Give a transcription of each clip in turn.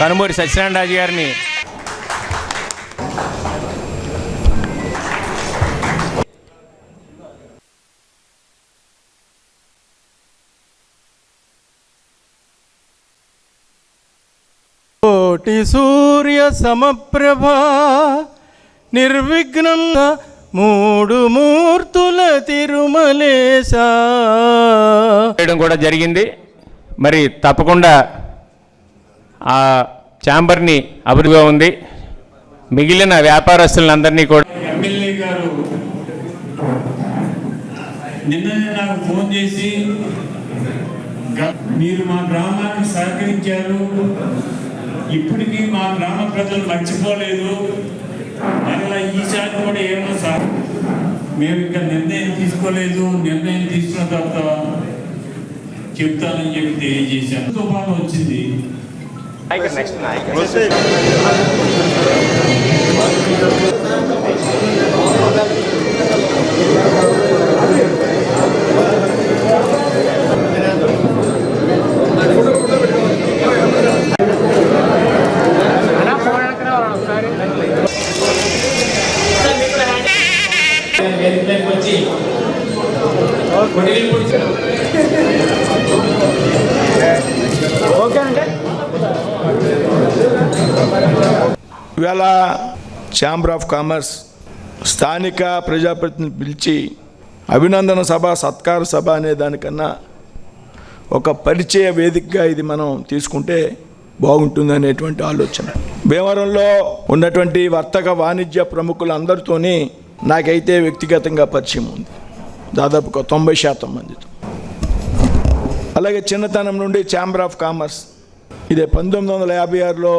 కనుమూరి సత్యనారాయణరాజు గారిని. కోటి సూర్య సమప్రభ నిర్విఘ్నం మూడు మూర్తుల తిరుమలేశ. చేయడం కూడా జరిగింది. మరి తప్పకుండా ఆ ఛాంబర్ని అభివృద్ధిగా ఉంది. మిగిలిన వ్యాపారస్తులందరినీ కూడా ఎమ్మెల్యే గారు నిన్ననే నాకు ఫోన్ చేసి మీరు మా గ్రామానికి సహకరించారు. ఇప్పటికీ మా గ్రామ ప్రజలు మర్చిపోలేదు. మరలా ఈసారి కూడా ఏమో సార్ మేము ఇంకా నిర్ణయం తీసుకోలేదు. నిర్ణయం తీసుకున్న తర్వాత చెప్తానని చెప్పి తెలియజేశాను. తుఫాను వచ్చింది. നായിക്കട്ടെ നെക്സ്റ്റ് ఓకే అంటే ఇవాళ ఛాంబర్ ఆఫ్ కామర్స్ స్థానిక ప్రజాప్రతిని పిలిచి అభినందన సభ సత్కార సభ అనే దానికన్నా ఒక పరిచయ వేదికగా ఇది మనం తీసుకుంటే బాగుంటుంది అనేటువంటి ఆలోచన. భీమవరంలో ఉన్నటువంటి వర్తక వాణిజ్య ప్రముఖులందరితోని నాకైతే వ్యక్తిగతంగా పరిచయం ఉంది. దాదాపుగా తొంభై శాతం మందితో. అలాగే చిన్నతనం నుండి ఛాంబర్ ఆఫ్ కామర్స్. ఇదే పంతొమ్మిది వందల యాభై ఆరులో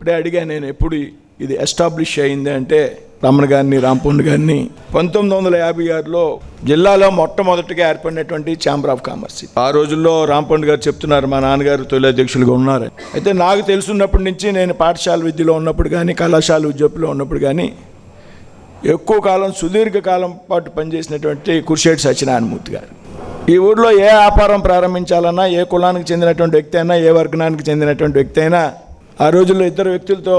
ఇప్పుడే అడిగా నేను ఎప్పుడు ఇది ఎస్టాబ్లిష్ అయింది? అంటే రమణ గారిని రాంపూర్ణ గారిని. పంతొమ్మిది వందల యాభై ఆరులో జిల్లాలో మొట్టమొదటిగా ఏర్పడినటువంటి ఛాంబర్ ఆఫ్ కామర్స్. ఆ రోజుల్లో రాంపూర్ణ గారు చెప్తున్నారు మా నాన్నగారు తొలి అధ్యక్షులుగా ఉన్నారు అయితే నాకు తెలుసున్నప్పటి నుంచి నేను పాఠశాల విద్యలో ఉన్నప్పుడు కానీ కళాశాల ఉద్యోగంలో ఉన్నప్పుడు కానీ ఎక్కువ కాలం సుదీర్ఘ కాలం పాటు పనిచేసినటువంటి కుర్షేటి సత్యనారాయణమూర్తి గారు. ఈ ఊళ్ళో ఏ వ్యాపారం ప్రారంభించాలన్నా ఏ కులానికి చెందినటువంటి వ్యక్తి అయినా ఏ వర్గానికి చెందినటువంటి వ్యక్తి అయినా ఆ రోజుల్లో ఇద్దరు వ్యక్తులతో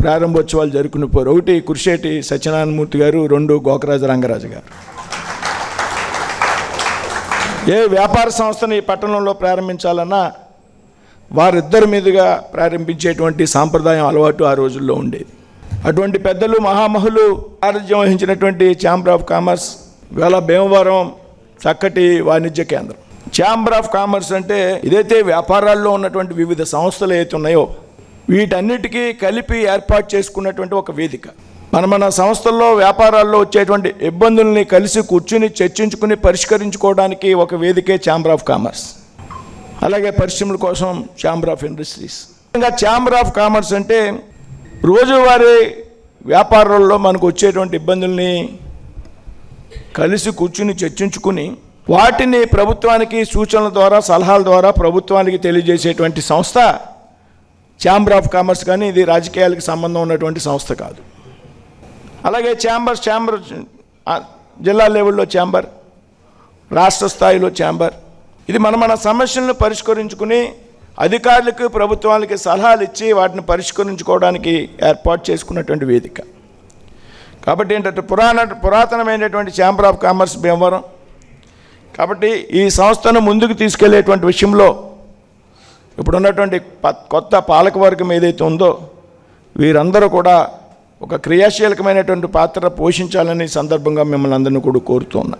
ప్రారంభోత్సవాలు జరుపుకుని పోరు ఒకటి కుర్షేటి సత్యనారాయణమూర్తి గారు రెండు గోకరాజు రంగరాజు గారు. ఏ వ్యాపార సంస్థని ఈ పట్టణంలో ప్రారంభించాలన్నా వారిద్దరి మీదుగా ప్రారంభించేటువంటి సాంప్రదాయం అలవాటు ఆ రోజుల్లో ఉండేది. అటువంటి పెద్దలు మహామహులు ఆరోగ్యం వహించినటువంటి ఛాంబర్ ఆఫ్ కామర్స్ ఇవాళ భీమవరం చక్కటి వాణిజ్య కేంద్రం. ఛాంబర్ ఆఫ్ కామర్స్ అంటే ఇదైతే వ్యాపారాల్లో ఉన్నటువంటి వివిధ సంస్థలు ఏవైతే ఉన్నాయో వీటన్నిటికీ కలిపి ఏర్పాటు చేసుకున్నటువంటి ఒక వేదిక. మన మన సంస్థల్లో వ్యాపారాల్లో వచ్చేటువంటి ఇబ్బందుల్ని కలిసి కూర్చుని చర్చించుకుని పరిష్కరించుకోవడానికి ఒక వేదికే ఛాంబర్ ఆఫ్ కామర్స్ అలాగే పరిశ్రమల కోసం ఛాంబర్ ఆఫ్ ఇండస్ట్రీస్ ఇంకా ఛాంబర్ ఆఫ్ కామర్స్ అంటే రోజువారీ వ్యాపారాల్లో మనకు వచ్చేటువంటి ఇబ్బందుల్ని కలిసి కూర్చుని చర్చించుకుని వాటిని ప్రభుత్వానికి సూచనల ద్వారా సలహాల ద్వారా ప్రభుత్వానికి తెలియజేసేటువంటి సంస్థ ఛాంబర్ ఆఫ్ కామర్స్ కానీ ఇది రాజకీయాలకు సంబంధం ఉన్నటువంటి సంస్థ కాదు. అలాగే ఛాంబర్ ఛాంబర్ జిల్లా లెవెల్లో ఛాంబర్ రాష్ట్ర స్థాయిలో ఛాంబర్. ఇది మన మన సమస్యలను పరిష్కరించుకుని అధికారులకు ప్రభుత్వాలకి సలహాలు ఇచ్చి వాటిని పరిష్కరించుకోవడానికి ఏర్పాటు చేసుకున్నటువంటి వేదిక. కాబట్టి ఏంటంటే పురాణ పురాతనమైనటువంటి ఛాంబర్ ఆఫ్ కామర్స్ భీమవరం కాబట్టి ఈ సంస్థను ముందుకు తీసుకెళ్ళేటువంటి విషయంలో ఇప్పుడున్నటువంటి ప- కొత్త పాలకవర్గం ఏదైతే ఉందో వీరందరూ కూడా ఒక క్రియాశీలకమైనటువంటి పాత్ర పోషించాలని సందర్భంగా మిమ్మల్ని అందరినీ కూడా కోరుతూ ఉన్నా.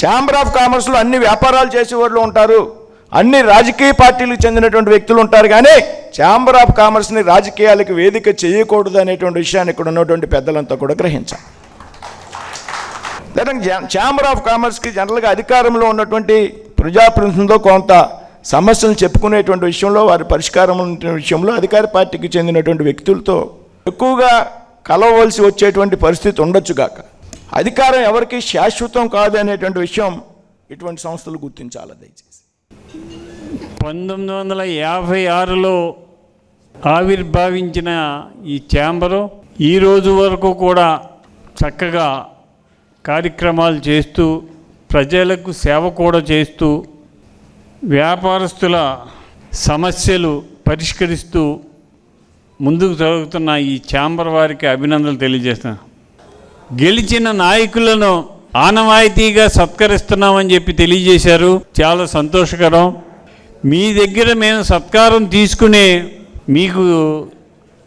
ఛాంబర్ ఆఫ్ కామర్స్లో అన్ని వ్యాపారాలు చేసేవాళ్ళు ఉంటారు అన్ని రాజకీయ పార్టీలకు చెందినటువంటి వ్యక్తులు ఉంటారు కానీ ఛాంబర్ ఆఫ్ కామర్స్ని రాజకీయాలకు వేదిక చేయకూడదు అనేటువంటి విషయాన్ని ఇక్కడ ఉన్నటువంటి పెద్దలంతా కూడా గ్రహించాలి. లేదా ఛాంబర్ ఆఫ్ కామర్స్కి జనరల్గా అధికారంలో ఉన్నటువంటి ప్రజాప్రతినిధులతో కొంత సమస్యలు చెప్పుకునేటువంటి విషయంలో వారి పరిష్కారం ఉన్నటువంటి విషయంలో అధికార పార్టీకి చెందినటువంటి వ్యక్తులతో ఎక్కువగా కలవవలసి వచ్చేటువంటి పరిస్థితి ఉండొచ్చుగాక అధికారం ఎవరికి శాశ్వతం కాదు అనేటువంటి విషయం ఇటువంటి సంస్థలు గుర్తించాలి దయచేసి. పంతొమ్మిది వందల యాభై ఆరులో ఆవిర్భావించిన ఈ ఛాంబరు ఈ రోజు వరకు కూడా చక్కగా కార్యక్రమాలు చేస్తూ ప్రజలకు సేవ కూడా చేస్తూ వ్యాపారస్తుల సమస్యలు పరిష్కరిస్తూ ముందుకు జరుగుతున్న ఈ ఛాంబర్ వారికి అభినందనలు తెలియజేస్తున్నాను గెలిచిన నాయకులను ఆనవాయితీగా సత్కరిస్తున్నామని చెప్పి తెలియజేశారు. చాలా సంతోషకరం. మీ దగ్గర మేము సత్కారం తీసుకునే మీకు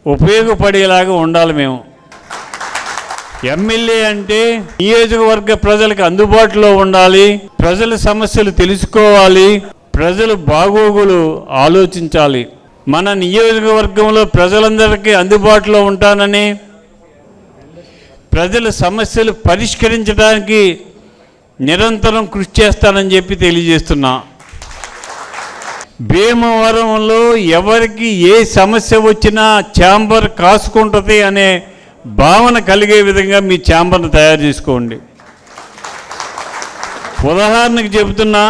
ఉపయోగపడేలాగా ఉండాలి మేము. ఎమ్మెల్యే అంటే నియోజకవర్గ ప్రజలకు అందుబాటులో ఉండాలి ప్రజల సమస్యలు తెలుసుకోవాలి ప్రజలు బాగోగులు ఆలోచించాలి. మన నియోజకవర్గంలో ప్రజలందరికీ అందుబాటులో ఉంటానని ప్రజల సమస్యలు పరిష్కరించడానికి నిరంతరం కృషి చేస్తానని చెప్పి తెలియజేస్తున్నా. భీమవరంలో ఎవరికి ఏ సమస్య వచ్చినా ఛాంబర్ కాసుకుంటుంది అనే భావన కలిగే విధంగా మీ ఛాంబర్ను తయారు చేసుకోండి. ఉదాహరణకు చెబుతున్నా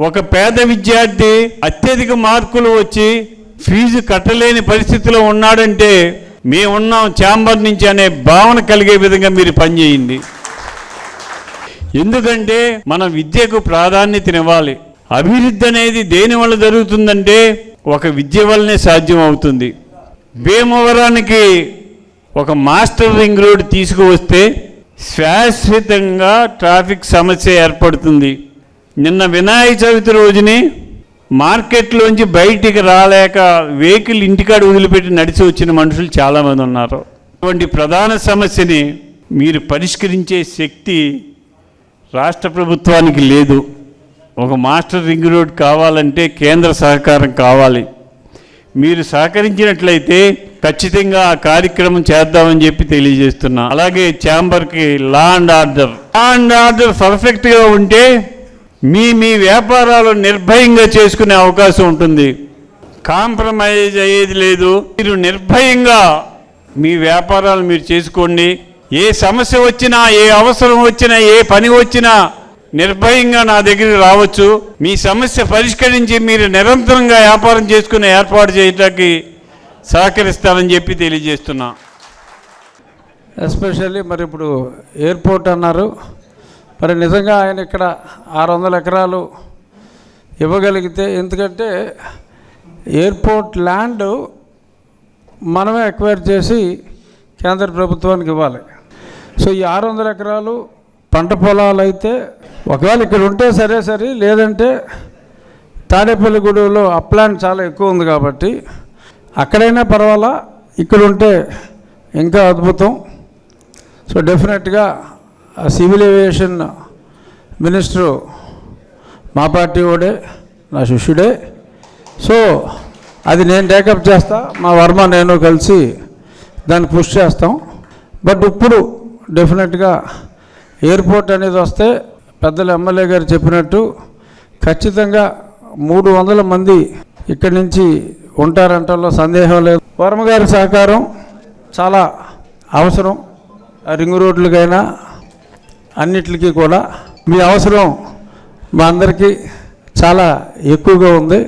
ఒక పేద విద్యార్థి అత్యధిక మార్కులు వచ్చి ఫీజు కట్టలేని పరిస్థితిలో ఉన్నాడంటే మేమున్నాం ఛాంబర్ నుంచి అనే భావన కలిగే విధంగా మీరు పనిచేయండి. ఎందుకంటే మన విద్యకు ప్రాధాన్యతనివ్వాలి అభివృద్ధి అనేది దేని వల్ల జరుగుతుందంటే ఒక విద్య వల్లనే సాధ్యం అవుతుంది భీమవరానికి ఒక మాస్టర్ రింగ్ రోడ్ తీసుకువస్తే శాశ్వతంగా ట్రాఫిక్ సమస్య ఏర్పడుతుంది. నిన్న వినాయక చవితి రోజుని మార్కెట్లోంచి బయటికి రాలేక వెహికల్ ఇంటికాడ వదిలిపెట్టి నడిచి వచ్చిన మనుషులు చాలామంది ఉన్నారు. అటువంటి ప్రధాన సమస్యని మీరు పరిష్కరించే శక్తి రాష్ట్ర ప్రభుత్వానికి లేదు. ఒక మాస్టర్ రింగ్ రోడ్ కావాలంటే కేంద్ర సహకారం కావాలి. మీరు సహకరించినట్లయితే ఖచ్చితంగా ఆ కార్యక్రమం చేద్దామని చెప్పి తెలియజేస్తున్నా. అలాగే ఛాంబర్కి law and order. Law and order పర్ఫెక్ట్గా ఉంటే మీ మీ వ్యాపారాలు నిర్భయంగా చేసుకునే అవకాశం ఉంటుంది. కాంప్రమైజ్ అయ్యేది లేదు. మీరు నిర్భయంగా మీ వ్యాపారాలు మీరు చేసుకోండి. ఏ సమస్య వచ్చినా ఏ అవసరం వచ్చినా ఏ పని వచ్చినా నిర్భయంగా నా దగ్గరికి రావచ్చు. మీ సమస్య పరిష్కరించి మీరు నిరంతరంగా వ్యాపారం చేసుకునే ఏర్పాటు చేయటానికి సహకరిస్తానని చెప్పి తెలియజేస్తున్నా. ఎస్పెషల్లీ మరి ఇప్పుడు ఎయిర్పోర్ట్ అన్నారు. మరి నిజంగా ఆయన ఇక్కడ ఆరు వందల ఎకరాలు ఇవ్వగలిగితే ఎందుకంటే ఎయిర్పోర్ట్ ల్యాండ్ మనమే ఎక్వైర్ చేసి కేంద్ర ప్రభుత్వానికి ఇవ్వాలి. సో ఈ ఆరు వందల ఎకరాలు పంట పొలాలు అయితే ఒకవేళ ఇక్కడ ఉంటే సరే సరే లేదంటే తాడేపల్లిగూడెంలో అప్లాంట్ చాలా ఎక్కువ ఉంది కాబట్టి అక్కడైనా పర్వాలా ఇక్కడ ఉంటే ఇంకా అద్భుతం. సో డెఫినెట్గా ఆ సివిల్ ఏవియేషన్ మినిస్టరు మా పార్టీ వాడే నా శిష్యుడే. సో అది నేను టేకప్ చేస్తా మా వర్మ నేను కలిసి దాన్ని పుష్ చేస్తాం. బట్ ఇప్పుడు డెఫినెట్గా ఎయిర్పోర్ట్ అనేది వస్తే పెద్దలు ఎమ్మెల్యే గారు చెప్పినట్టు ఖచ్చితంగా మూడు వందల మంది ఇక్కడి నుంచి ఉంటారంటలో సందేహం లేదు. వర్మ గారి సహకారం చాలా అవసరం. ఆ రింగ్ రోడ్లకైనా అన్నిటికీ కూడా మీ అవసరం మా అందరికీ చాలా ఎక్కువగా ఉంది.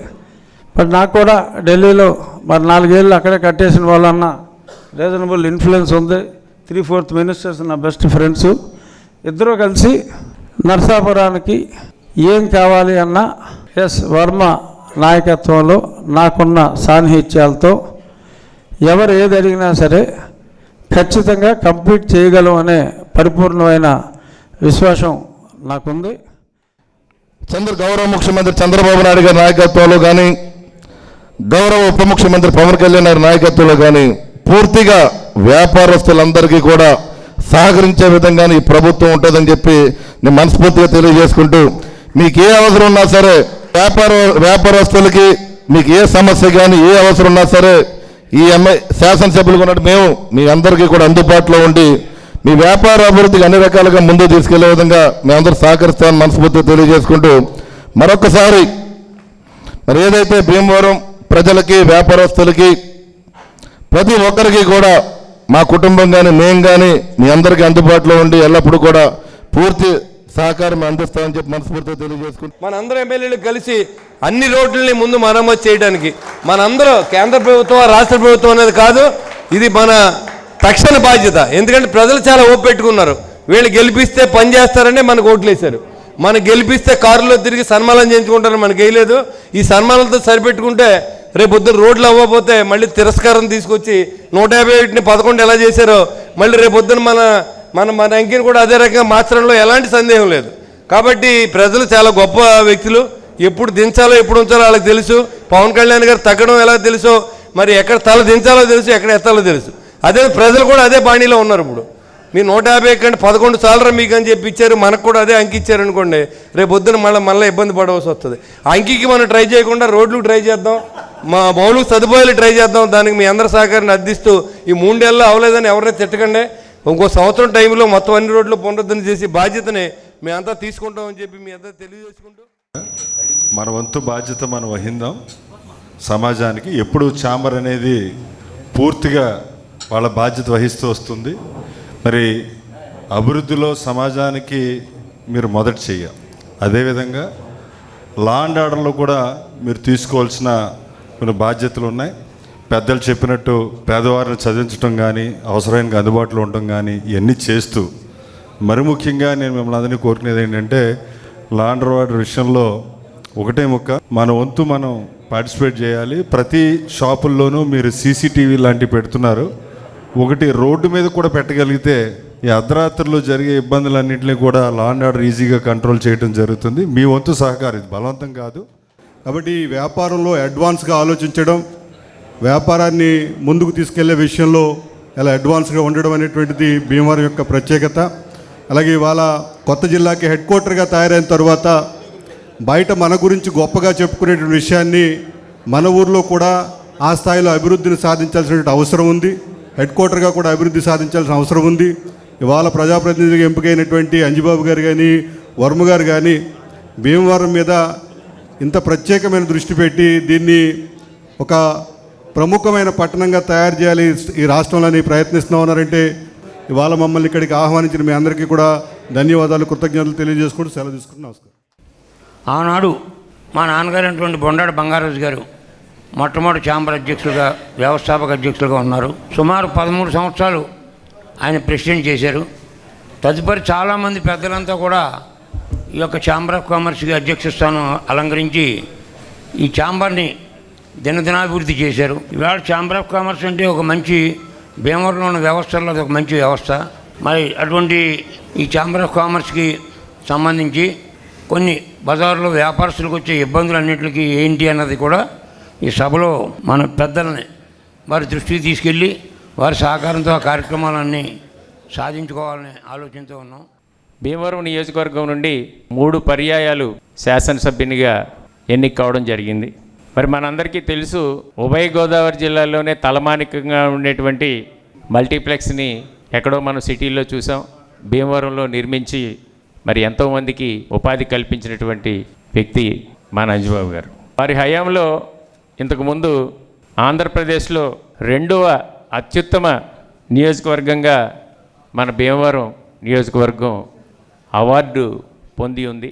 బట్ నాకు కూడా ఢిల్లీలో మరి నాలుగేళ్ళు అక్కడే కట్టేసిన వాళ్ళన్న రీజనబుల్ ఇన్ఫ్లుయెన్స్ ఉంది. త్రీ ఫోర్త్ మినిస్టర్స్ నా బెస్ట్ ఫ్రెండ్స్. ఇద్దరూ కలిసి నర్సాపురానికి ఏం కావాలి అన్న ఎస్ వర్మ నాయకత్వంలో నాకున్న సాన్నిహిత్యాలతో ఎవరు ఏది అడిగినా సరే ఖచ్చితంగా కంప్లీట్ చేయగలం అనే పరిపూర్ణమైన విశ్వాసం నాకుంది. చంద్ర గౌరవ ముఖ్యమంత్రి చంద్రబాబు నాయుడు గారి నాయకత్వంలో కానీ గౌరవ ఉప ముఖ్యమంత్రి పవన్ కళ్యాణ్ గారి నాయకత్వంలో కానీ పూర్తిగా వ్యాపారస్తులందరికీ కూడా సహకరించే విధంగానే ఈ ప్రభుత్వం ఉంటుందని చెప్పి నేను మనస్ఫూర్తిగా తెలియజేసుకుంటూ మీకు ఏ అవసరం ఉన్నా సరే వ్యాపార వ్యాపారస్తులకి మీకు ఏ సమస్య కానీ ఏ అవసరం ఉన్నా సరే ఈ ఎంఐ శాసనసభ్యులు ఉన్నట్టు మేము మీ అందరికీ కూడా అందుబాటులో ఉండి మీ వ్యాపార అభివృద్ధికి అన్ని రకాలుగా ముందుకు తీసుకెళ్ళే విధంగా మేమందరూ సహకరిస్తామని మనస్ఫూర్తిగా తెలియజేసుకుంటూ మరొకసారి మరి ఏదైతే భీమవరం ప్రజలకి వ్యాపారస్తులకి ప్రతి ఒక్కరికి కూడా మా కుటుంబం కానీ మేము కానీ మీ అందరికీ అందుబాటులో ఉండి ఎల్లప్పుడూ కూడా పూర్తి సహకారం అందిస్తామని చెప్పి మనస్ఫూర్తిగా మన అందరం ఎమ్మెల్యేలు కలిసి అన్ని రోడ్లని ముందు మరమ్మతు చేయడానికి. మనందరూ కేంద్ర ప్రభుత్వం రాష్ట్ర ప్రభుత్వం అనేది కాదు ఇది మన తక్షణ బాధ్యత. ఎందుకంటే ప్రజలు చాలా ఓపు పెట్టుకున్నారు. వీళ్ళు గెలిపిస్తే పని చేస్తారనే మనకు ఓట్లు వేశారు మనం గెలిపిస్తే కారులో తిరిగి సన్మానం చేయించుకుంటారని మనకి వేయలేదు. ఈ సన్మానాలతో సరిపెట్టుకుంటే రేపు పొద్దున రోడ్లు అవ్వకపోతే మళ్ళీ తిరస్కారం తీసుకొచ్చి నూట యాభై ఒకటిని పదకొండు ఎలా చేశారో మళ్ళీ రేపు పొద్దున మన మన మన అంకిని కూడా అదే రకంగా మార్చడంలో ఎలాంటి సందేహం లేదు. కాబట్టి ప్రజలు చాలా గొప్ప వ్యక్తులు. ఎప్పుడు దించాలో ఎప్పుడు ఉంచాలో వాళ్ళకి తెలుసు. పవన్ కళ్యాణ్ గారు తగ్గడం ఎలా తెలుసో మరి ఎక్కడ తల దించాలో తెలుసు ఎక్కడ ఎత్తాలో తెలుసు. అదే ప్రజలు కూడా అదే బాణీలో ఉన్నారు ఇప్పుడు. మీరు నూట యాభై కంటే పదకొండు సార్లు మీకు అని చెప్పి ఇచ్చారు మనకు కూడా అదే అంకి ఇచ్చారు అనుకోండి. రేపు పొద్దున మళ్ళీ మళ్ళీ ఇబ్బంది పడవలసి వస్తుంది. అంకికి మనం ట్రై చేయకుండా రోడ్లు ట్రై చేద్దాం మా మౌలిక సదుపాయాలు ట్రై చేద్దాం దానికి మీ అందరి సహకారాన్ని అద్దిస్తూ ఈ మూడేళ్ళలో అవలేదని ఎవరైనా తిట్టకండి. ఇంకో సంవత్సరం టైంలో మొత్తం అన్ని రోడ్లు పునరుద్ధరణ చేసి బాధ్యతని మేమంతా తీసుకుంటామని చెప్పి మీ అందరూ తెలియజేసుకుంటూ. మన వంతు బాధ్యత మనం వహిందాం. సమాజానికి ఎప్పుడు ఛాంబర్ అనేది పూర్తిగా వాళ్ళ బాధ్యత వహిస్తూ వస్తుంది. మరి అభివృద్ధిలో సమాజానికి మీరు మొదటి చెయ్య. అదేవిధంగా లా అండ్ ఆర్డర్లో కూడా మీరు తీసుకోవాల్సిన కొన్ని బాధ్యతలు ఉన్నాయి. పెద్దలు చెప్పినట్టు పేదవారిని చదివించడం కానీ అవసరమైన అందుబాటులో ఉండటం కానీ ఇవన్నీ చేస్తూ మరి ముఖ్యంగా నేను మిమ్మల్ని అందరినీ కోరుకునేది ఏంటంటే లా అండ్ ఆర్డర్ విషయంలో ఒకటే ముక్క మన వంతు మనం పార్టిసిపేట్ చేయాలి. ప్రతి షాపుల్లోనూ మీరు సీసీటీవీ లాంటివి పెడుతున్నారు. ఒకటి రోడ్డు మీద కూడా పెట్టగలిగితే ఈ అర్ధరాత్రుల్లో జరిగే ఇబ్బందులన్నింటినీ కూడా లా అండ్ ఆర్డర్ ఈజీగా కంట్రోల్ చేయడం జరుగుతుంది. మీ వంతు సహకారం ఇది. బలవంతం కాదు. కాబట్టి ఈ వ్యాపారంలో అడ్వాన్స్గా ఆలోచించడం వ్యాపారాన్ని ముందుకు తీసుకెళ్ళే విషయంలో ఇలా అడ్వాన్స్గా ఉండడం అనేటువంటిది భీమవరం యొక్క ప్రత్యేకత. అలాగే ఇవాళ కొత్త జిల్లాకి హెడ్ క్వార్టర్గా తయారైన తర్వాత బయట మన గురించి గొప్పగా చెప్పుకునేటువంటి విషయాన్ని మన ఊర్లో కూడా ఆ స్థాయిలో అభివృద్ధిని సాధించాల్సినటువంటి అవసరం ఉంది. హెడ్ క్వార్టర్గా కూడా అభివృద్ధి సాధించాల్సిన అవసరం ఉంది. ఇవాళ ప్రజాప్రతినిధిగా ఎంపికైనటువంటి అంజిబాబు గారు కానీ వర్మ గారు కానీ భీమవరం మీద ఇంత ప్రత్యేకమైన దృష్టి పెట్టి దీన్ని ఒక ప్రముఖమైన పట్టణంగా తయారు చేయాలి ఈ రాష్ట్రంలోని ప్రయత్నిస్తూ ఉన్నారంటే ఇవాళ మమ్మల్ని ఇక్కడికి ఆహ్వానించిన మీ అందరికీ కూడా ధన్యవాదాలు కృతజ్ఞతలు తెలియజేసుకుంటూ సెలవు తీసుకుని నమస్కారం. ఆనాడు మా నాన్నగారు బొండాడు బంగారాజు గారు మొట్టమొదటి ఛాంబర్ అధ్యక్షులుగా వ్యవస్థాపక అధ్యక్షులుగా ఉన్నారు. సుమారు పదమూడు సంవత్సరాలు ఆయన ప్రెసిడెంట్ చేశారు. తదుపరి చాలామంది పెద్దలంతా కూడా ఈ యొక్క ఛాంబర్ ఆఫ్ కామర్స్కి అధ్యక్ష స్థానం అలంకరించి ఈ ఛాంబర్ని దినదినాభివృద్ధి చేశారు. ఇవాళ ఛాంబర్ ఆఫ్ కామర్స్ అంటే ఒక మంచి భీమవరంలో ఉన్న వ్యవస్థల్లో అది ఒక మంచి వ్యవస్థ. మరి అటువంటి ఈ ఛాంబర్ ఆఫ్ కామర్స్కి సంబంధించి కొన్ని బజార్లో వ్యాపారస్తులకు వచ్చే ఇబ్బందులు అన్నింటికి ఏంటి అన్నది కూడా ఈ సభలో మన పెద్దల్ని వారి దృష్టికి తీసుకెళ్ళి వారి సహకారంతో ఆ కార్యక్రమాలన్నీ సాధించుకోవాలనే ఆలోచనతో ఉన్నాం. భీమవరం నియోజకవర్గం నుండి మూడు పర్యాయాలు శాసనసభ్యునిగా ఎన్నిక కావడం జరిగింది. మరి మనందరికీ తెలుసు ఉభయ గోదావరి జిల్లాలోనే తలమానికంగా ఉండేటువంటి మల్టీప్లెక్స్ని ఎక్కడో మనం సిటీలో చూసాం భీమవరంలో నిర్మించి మరి ఎంతోమందికి ఉపాధి కల్పించినటువంటి వ్యక్తి మా నంజబాబు గారు. వారి హయాంలో ఇంతకుముందు ఆంధ్రప్రదేశ్లో రెండవ అత్యుత్తమ నియోజకవర్గంగా మన భీమవరం నియోజకవర్గం అవార్డు పొంది ఉంది.